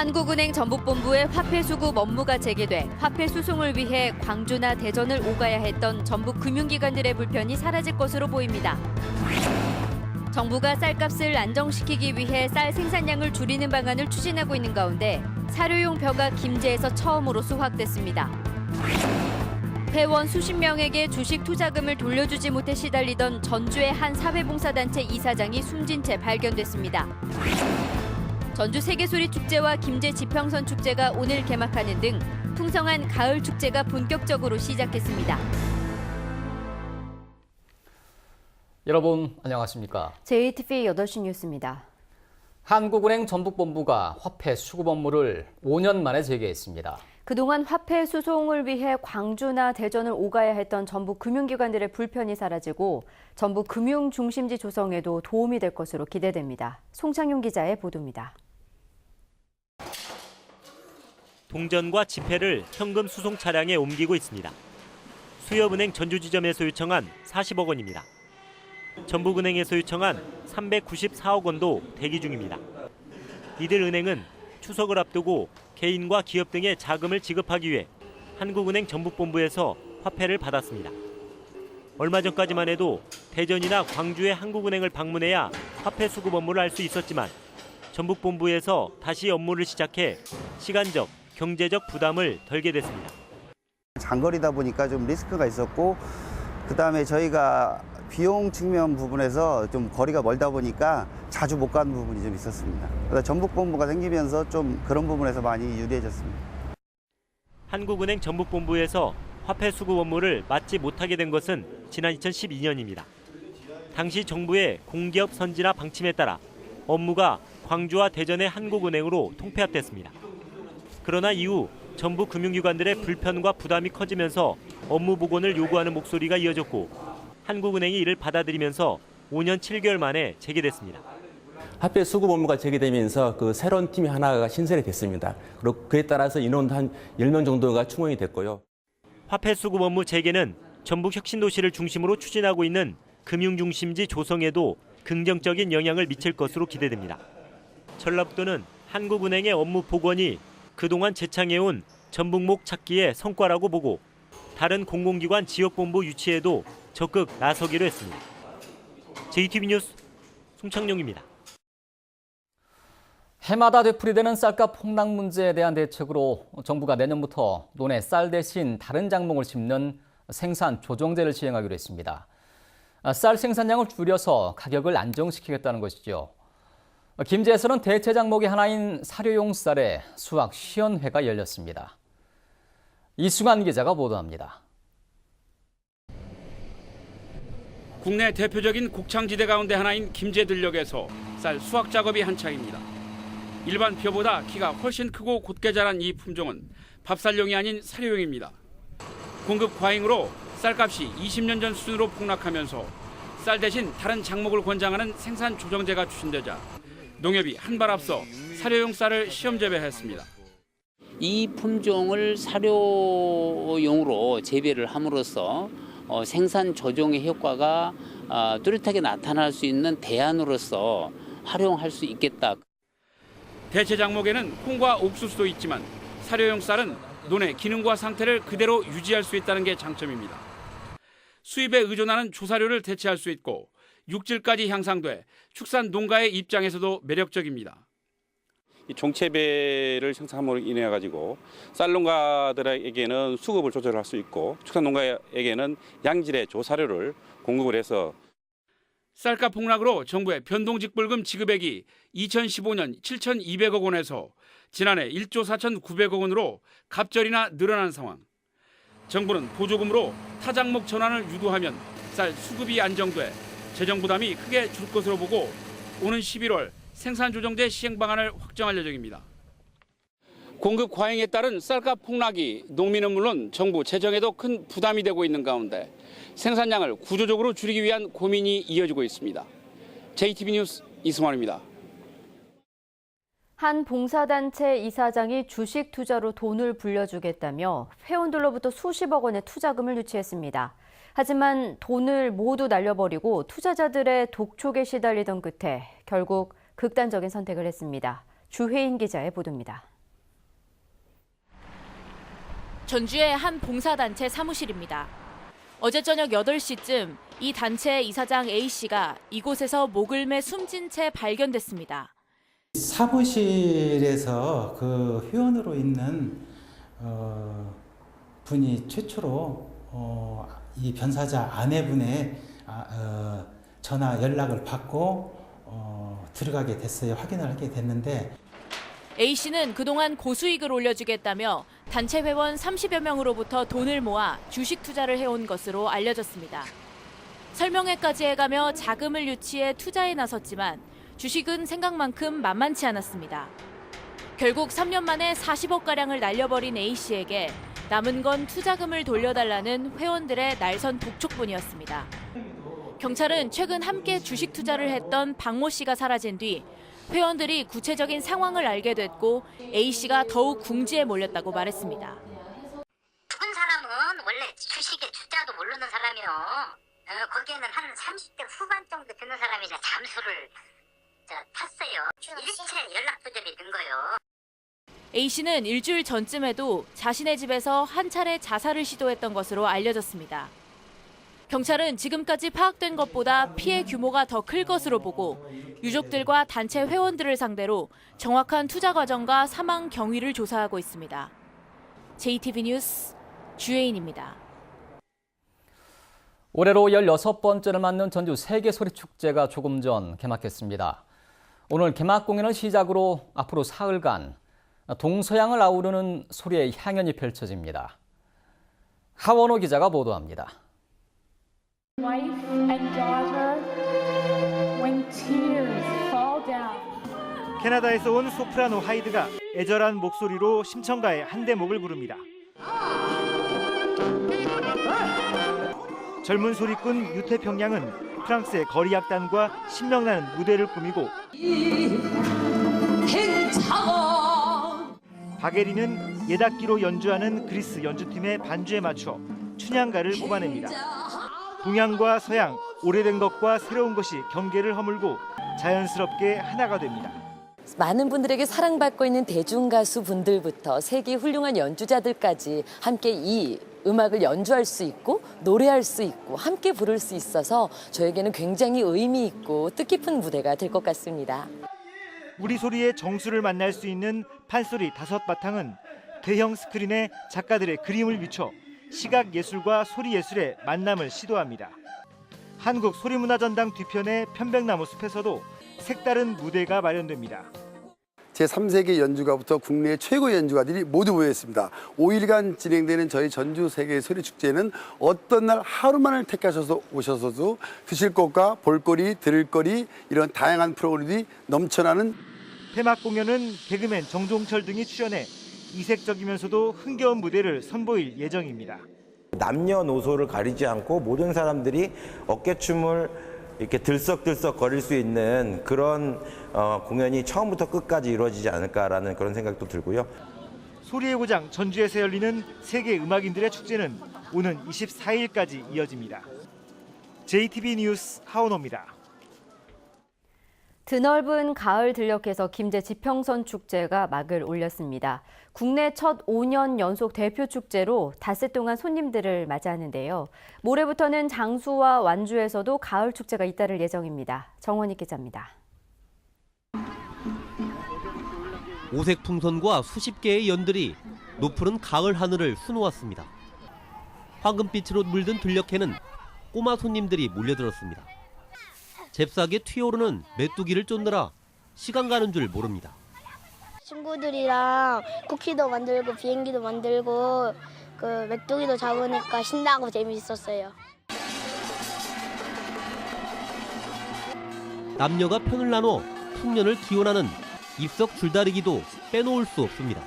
한국은행 전북본부의 화폐 수급 업무가 재개돼 화폐 수송을 위해 광주나 대전을 오가야 했던 전북 금융기관들의 불편이 사라질 것으로 보입니다. 정부가 쌀값을 안정시키기 위해 쌀 생산량을 줄이는 방안을 추진하고 있는 가운데 사료용 벼가 김제에서 처음으로 수확됐습니다. 회원 수십 명에게 주식 투자금을 돌려주지 못해 시달리던 전주의 한 사회봉사단체 이사장이 숨진 채 발견됐습니다. 전주 세계소리 축제와 김제 지평선 축제가 오늘 개막하는 등 풍성한 가을 축제가 본격적으로 시작했습니다. 여러분 안녕하십니까? JTV 8시 뉴스입니다. 한국은행 전북본부가 화폐 수급 업무를 5년 만에 재개했습니다. 그동안 화폐 수송을 위해 광주나 대전을 오가야 했던 전북 금융기관들의 불편이 사라지고 전북 금융 중심지 조성에도 도움이 될 것으로 기대됩니다. 송창용 기자의 보도입니다. 동전과 지폐를 현금 수송 차량에 옮기고 있습니다. 수협은행 전주지점에서 요청한 40억 원입니다. 전북은행에서 요청한 394억 원도 대기 중입니다. 이들 은행은 추석을 앞두고 개인과 기업 등의 자금을 지급하기 위해 한국은행 전북본부에서 화폐를 받았습니다. 얼마 전까지만 해도 대전이나 광주의 한국은행을 방문해야 화폐 수급 업무를 할 수 있었지만 전북본부에서 다시 업무를 시작해 시간적, 경제적 부담을 덜게 됐습니다. 장거리다 보니까 좀 리스크가 있었고 그다음에 저희가 비용 측면 부분에서 좀 거리가 멀다 보니까 자주 못 가는 부분이 좀 있었습니다. 전북본부가 생기면서 좀 그런 부분에서 많이 유리해졌습니다. 한국은행 전북본부에서 화폐 수급 업무를 맡지 못하게 된 것은 지난 2012년입니다. 당시 정부의 공기업 선진화 방침에 따라 업무가 광주와 대전의 한국은행으로 통폐합됐습니다. 그러나 이후 전북 금융기관들의 불편과 부담이 커지면서 업무 복원을 요구하는 목소리가 이어졌고 한국은행이 이를 받아들이면서 5년 7개월 만에 재개됐습니다. 화폐 수급 업무가 재개되면서 그 새로운 팀이 하나가 신설이 됐습니다. 그리고 그에 따라서 인원도 한 10명 정도가 충원이 됐고요. 화폐 수급 업무 재개는 전북 혁신도시를 중심으로 추진하고 있는 금융중심지 조성에도 긍정적인 영향을 미칠 것으로 기대됩니다. 전라북도는 한국은행의 업무 복원이 그동안 재창해온 전북목 찾기의 성과라고 보고 다른 공공기관 지역본부 유치에도 적극 나서기로 했습니다. JTB 뉴스 송창용입니다. 해마다 되풀이되는 쌀값 폭락 문제에 대한 대책으로 정부가 내년부터 논에 쌀 대신 다른 작목을 심는 생산 조정제를 시행하기로 했습니다. 쌀 생산량을 줄여서 가격을 안정시키겠다는 것이죠. 김제에서는 대체 작목의 하나인 사료용 쌀의 수확 시연회가 열렸습니다. 이수관 기자가 보도합니다. 국내 대표적인 곡창지대 가운데 하나인 김제 들녘에서 쌀 수확 작업이 한창입니다. 일반 벼보다 키가 훨씬 크고 곧게 자란 이 품종은 밥쌀용이 아닌 사료용입니다. 공급 과잉으로 쌀값이 20년 전 수준으로 폭락하면서 쌀 대신 다른 작목을 권장하는 생산 조정제가 추진되자 농협이 한 발 앞서 사료용 쌀을 시험 재배했습니다. 이 품종을 사료용으로 재배를 함으로써 어, 생산 조정의 효과가 아, 뚜렷하게 나타날 수 있는 대안으로서 활용할 수 있겠다. 대체 작목에는 콩과 옥수수도 있지만 사료용 쌀은 논의 기능과 상태를 그대로 유지할 수 있다는 게 장점입니다. 수입에 의존하는 조사료를 대체할 수 있고 육질까지 향상돼 축산 농가의 입장에서도 매력적입니다. 이 종체배를 생산함으로 인해 가지고 쌀농가들에게는 수급을 조절할 수 있고 축산 농가에게는 양질의 조사료를 공급을 해서 쌀값 폭락으로 정부의 변동직불금 지급액이 2015년 7,200억 원에서 지난해 1조 4,900억 원으로 갑절이나 늘어난 상황. 정부는 보조금으로 타작목 전환을 유도하면 쌀 수급이 안정돼 재정 부담이 크게 줄 것으로 보고 오는 11월 생산 조정제 시행 방안을 확정할 예정입니다. 공급 과잉에 따른 쌀값 폭락이 농민은 물론 정부 재정에도 큰 부담이 되고 있는 가운데 생산량을 구조적으로 줄이기 위한 고민이 이어지고 있습니다. JTB 뉴스 이승환입니다. 한 봉사단체 이사장이 주식 투자로 돈을 불려주겠다며 회원들로부터 수십억 원의 투자금을 유치했습니다. 하지만 돈을 모두 날려버리고 투자자들의 독촉에 시달리던 끝에 결국 극단적인 선택을 했습니다. 주혜인 기자의 보도입니다. 전주의 한 봉사단체 사무실입니다. 어제 저녁 8시쯤 이 단체 이사장 A씨가 이곳에서 목을 매 숨진 채 발견됐습니다. 사무실에서 그 회원으로 있는 어, 분이 최초로 어, 이 변사자 아내분의 아, 어, 전화 연락을 받고 어, 들어가게 됐어요. 확인을 하게 됐는데 A씨는 그동안 고수익을 올려주겠다며 단체 회원 30여 명으로부터 돈을 모아 주식 투자를 해온 것으로 알려졌습니다. 설명회까지 해가며 자금을 유치해 투자에 나섰지만 주식은 생각만큼 만만치 않았습니다. 결국 3년 만에 40억가량을 날려버린 A씨에게 남은 건 투자금을 돌려달라는 회원들의 날선 독촉뿐이었습니다. 경찰은 최근 함께 주식 투자를 했던 박모 씨가 사라진 뒤 회원들이 구체적인 상황을 알게 됐고 A 씨가 더욱 궁지에 몰렸다고 말했습니다. 죽은 사람은 원래 주식에 주자도 모르는 사람이요. 어, 거기에는 한 30대 후반 정도 되는 사람이라 잠수를 저, 탔어요. 일체 연락 두절이 된 거요. A 씨는 일주일 전쯤에도 자신의 집에서 한 차례 자살을 시도했던 것으로 알려졌습니다. 경찰은 지금까지 파악된 것보다 피해 규모가 더 클 것으로 보고 유족들과 단체 회원들을 상대로 정확한 투자 과정과 사망 경위를 조사하고 있습니다. JTB 뉴스 주혜인입니다. 올해로 16번째를 맞는 전주 세계소리축제가 조금 전 개막했습니다. 오늘 개막 공연을 시작으로 앞으로 사흘간 동서양을 아우르는 소리의 향연이 펼쳐집니다. 하원호 기자가 보도합니다. wife and daughter when tears fall down. 캐나다에서 온 소프라노 하이드가 애절한 목소리로 심청가의 한 대목을 부릅니다. 젊은 소리꾼 유태평양은 프랑스의 거리악단과 신명나는 무대를 꾸미고 박예리는 예닥기로 연주하는 그리스 연주팀의 반주에 맞춰 춘향가를 뽑아냅니다. 동양과 서양, 오래된 것과 새로운 것이 경계를 허물고 자연스럽게 하나가 됩니다. 많은 분들에게 사랑받고 있는 대중가수 분들부터 세계 훌륭한 연주자들까지 함께 이 음악을 연주할 수 있고 노래할 수 있고 함께 부를 수 있어서 저에게는 굉장히 의미 있고 뜻깊은 무대가 될 것 같습니다. 우리 소리의 정수를 만날 수 있는 판소리 다섯 바탕은 대형 스크린에 작가들의 그림을 비춰 시각 예술과 소리 예술의 만남을 시도합니다. 한국 소리문화전당 뒤편의 편백나무 숲에서도 색다른 무대가 마련됩니다. 제3세계 연주가부터 국내 최고 연주가들이 모두 모였습니다. 5일간 진행되는 저희 전주 세계 소리 축제는 어떤 날 하루만을 택하셔서 오셔서도 드실 것과 볼거리, 들을 거리 이런 다양한 프로그램이 넘쳐나는 폐막 공연은 개그맨 정종철 등이 출연해 이색적이면서도 흥겨운 무대를 선보일 예정입니다. 남녀노소를 가리지 않고 모든 사람들이 어깨춤을 이렇게 들썩들썩 거릴 수 있는 그런 어, 공연이 처음부터 끝까지 이루어지지 않을까라는 그런 생각도 들고요. 소리의 고장 전주에서 열리는 세계 음악인들의 축제는 오는 24일까지 이어집니다. JTB 뉴스 하원호입니다. 드넓은 가을 들녘에서 김제 지평선 축제가 막을 올렸습니다. 국내 첫 5년 연속 대표 축제로 닷새 동안 손님들을 맞이하는데요. 모레부터는 장수와 완주에서도 가을 축제가 잇따를 예정입니다. 정원희 기자입니다. 오색 풍선과 수십 개의 연들이 높푸른 가을 하늘을 수놓았습니다. 황금빛으로 물든 들녘에는 꼬마 손님들이 몰려들었습니다. 잽싸게 튀어오르는 메뚜기를 쫓느라 시간 가는 줄 모릅니다. 친구들이랑 쿠키도 만들고 비행기도 만들고 그 메뚜기도 잡으니까 신나고 재미있었어요. 남녀가 편을 나눠 풍년을 기원하는 입석 줄다리기도 빼놓을 수 없습니다.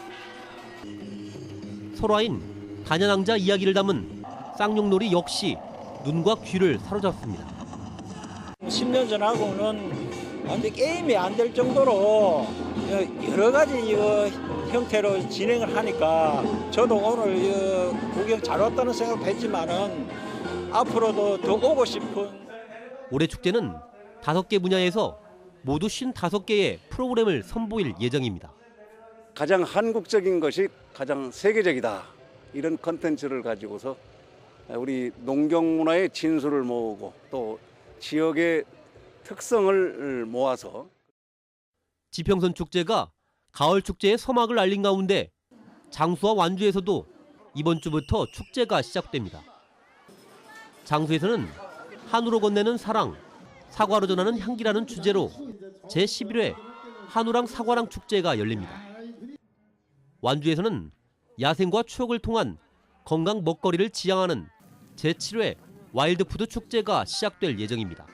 설화인 단연왕자 이야기를 담은 쌍용놀이 역시 눈과 귀를 사로잡습니다. 10년 전하고는 완전 게임이 안 될 정도로 여러 가지 이 형태로 진행을 하니까 저도 오늘 이 구경 잘 왔다는 생각도 했지만은 앞으로도 더 오고 싶은 올해 축제는 다섯 개 분야에서 모두 55개의 프로그램을 선보일 예정입니다. 가장 한국적인 것이 가장 세계적이다. 이런 컨텐츠를 가지고서 우리 농경 문화의 진수를 모으고 또 지역의 특성을 모아서 지평선 축제가 가을 축제의 서막을 알린 가운데 장수와 완주에서도 이번 주부터 축제가 시작됩니다. 장수에서는 한우로 건네는 사랑, 사과로 전하는 향기라는 주제로 제11회 한우랑 사과랑 축제가 열립니다. 완주에서는 야생과 추억을 통한 건강 먹거리를 지향하는 제7회 와일드푸드 축제가 시작될 예정입니다.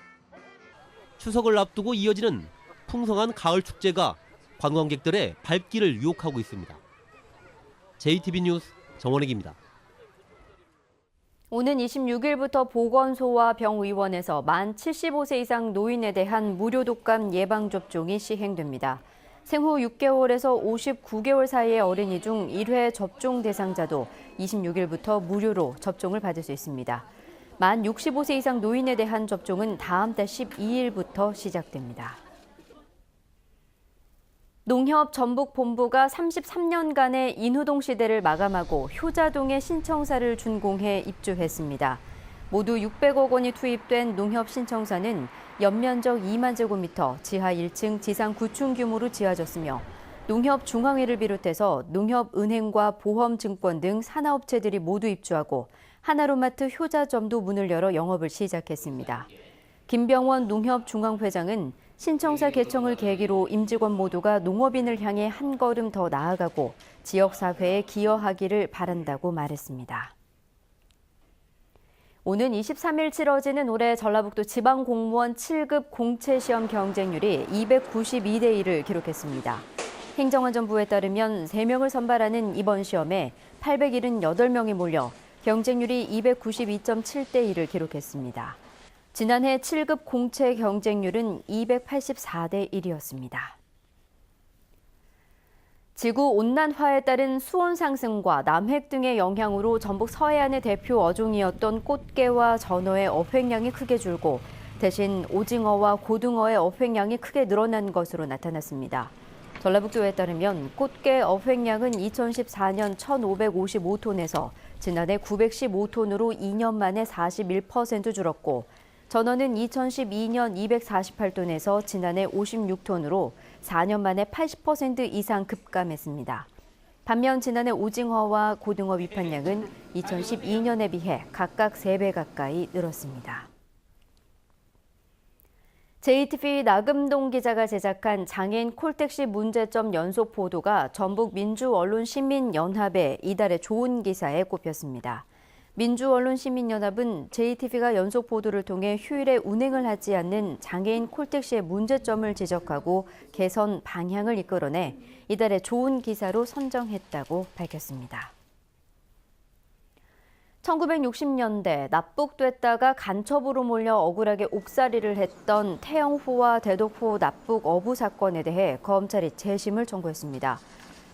추석을 앞두고 이어지는 풍성한 가을 축제가 관광객들의 발길을 유혹하고 있습니다. JTB 뉴스 정원익입니다. 오는 26일부터 보건소와 병의원에서 만 75세 이상 노인에 대한 무료 독감 예방접종이 시행됩니다. 생후 6개월에서 59개월 사이의 어린이 중 1회 접종 대상자도 26일부터 무료로 접종을 받을 수 있습니다. 만 65세 이상 노인에 대한 접종은 다음 달 12일부터 시작됩니다. 농협 전북 본부가 33년간의 인후동 시대를 마감하고 효자동에 신청사를 준공해 입주했습니다. 모두 600억 원이 투입된 농협 신청사는 연면적 2만 제곱미터, 지하 1층, 지상 9층 규모로 지어졌으며 농협 중앙회를 비롯해서 농협은행과 보험증권 등 산하업체들이 모두 입주하고 하나로마트 효자점도 문을 열어 영업을 시작했습니다. 김병원 농협중앙회장은 신청사 개청을 계기로 임직원 모두가 농업인을 향해 한 걸음 더 나아가고 지역사회에 기여하기를 바란다고 말했습니다. 오는 23일 치러지는 올해 전라북도 지방공무원 7급 공채시험 경쟁률이 292대 1을 기록했습니다. 행정안전부에 따르면 3명을 선발하는 이번 시험에 878명이 몰려 경쟁률이 292.7대 1을 기록했습니다. 지난해 7급 공채 경쟁률은 284대 1이었습니다. 지구 온난화에 따른 수온 상승과 남획 등의 영향으로 전북 서해안의 대표 어종이었던 꽃게와 전어의 어획량이 크게 줄고 대신 오징어와 고등어의 어획량이 크게 늘어난 것으로 나타났습니다. 전라북도에 따르면 꽃게 어획량은 2014년 1,555톤에서 지난해 915톤으로 2년 만에 41% 줄었고 전어는 2012년 248톤에서 지난해 56톤으로 4년 만에 80% 이상 급감했습니다. 반면 지난해 오징어와 고등어 위판량은 2012년에 비해 각각 3배 가까이 늘었습니다. JTV 나금동 기자가 제작한 장애인 콜택시 문제점 연속 보도가 전북 민주언론시민연합의 이달의 좋은 기사에 꼽혔습니다. 민주언론시민연합은 JTV가 연속 보도를 통해 휴일에 운행을 하지 않는 장애인 콜택시의 문제점을 지적하고 개선 방향을 이끌어내 이달의 좋은 기사로 선정했다고 밝혔습니다. 1960년대 납북됐다가 간첩으로 몰려 억울하게 옥살이를 했던 태영호와 대덕호 납북 어부 사건에 대해 검찰이 재심을 청구했습니다.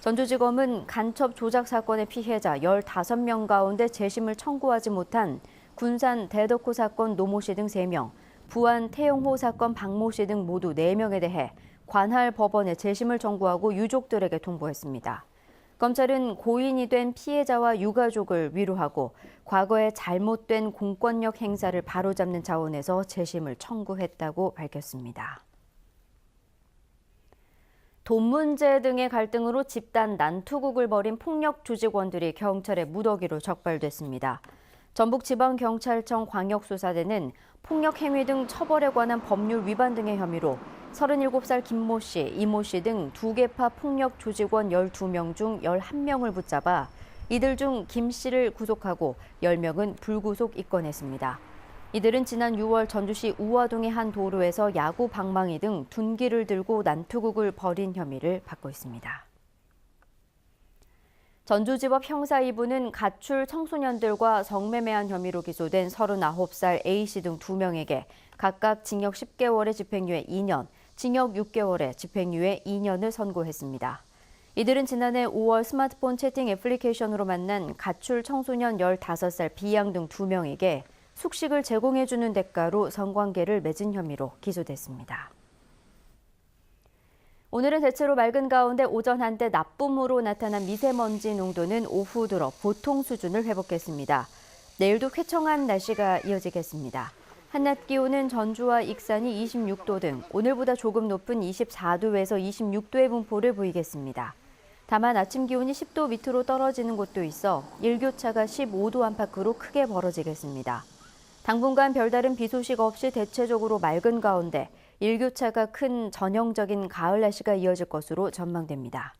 전주지검은 간첩 조작 사건의 피해자 15명 가운데 재심을 청구하지 못한 군산 대덕호 사건 노모 씨 등 3명, 부안 태영호 사건 박모 씨 등 모두 4명에 대해 관할 법원에 재심을 청구하고 유족들에게 통보했습니다. 검찰은 고인이 된 피해자와 유가족을 위로하고 과거의 잘못된 공권력 행사를 바로잡는 차원에서 재심을 청구했다고 밝혔습니다. 돈 문제 등의 갈등으로 집단 난투극을 벌인 폭력 조직원들이 경찰의 무더기로 적발됐습니다. 전북지방경찰청 광역수사대는 폭력 행위 등 처벌에 관한 법률 위반 등의 혐의로 37살 김모 씨, 이모 씨 등 두 개파 폭력 조직원 12명 중 11명을 붙잡아 이들 중 김 씨를 구속하고 10명은 불구속 입건했습니다. 이들은 지난 6월 전주시 우화동의 한 도로에서 야구 방망이 등 둔기를 들고 난투극을 벌인 혐의를 받고 있습니다. 전주지법 형사 2부는 가출 청소년들과 성매매한 혐의로 기소된 39살 A씨 등 2명에게 각각 징역 10개월의 집행유예 2년, 징역 6개월의 집행유예 2년을 선고했습니다. 이들은 지난해 5월 스마트폰 채팅 애플리케이션으로 만난 가출 청소년 15살 B양 등 2명에게 숙식을 제공해주는 대가로 성관계를 맺은 혐의로 기소됐습니다. 오늘은 대체로 맑은 가운데 오전 한때 나쁨으로 나타난 미세먼지 농도는 오후 들어 보통 수준을 회복했습니다. 내일도 쾌청한 날씨가 이어지겠습니다. 한낮 기온은 전주와 익산이 26도 등 오늘보다 조금 높은 24도에서 26도의 분포를 보이겠습니다. 다만 아침 기온이 10도 밑으로 떨어지는 곳도 있어 일교차가 15도 안팎으로 크게 벌어지겠습니다. 당분간 별다른 비 소식 없이 대체적으로 맑은 가운데 일교차가 큰 전형적인 가을 날씨가 이어질 것으로 전망됩니다.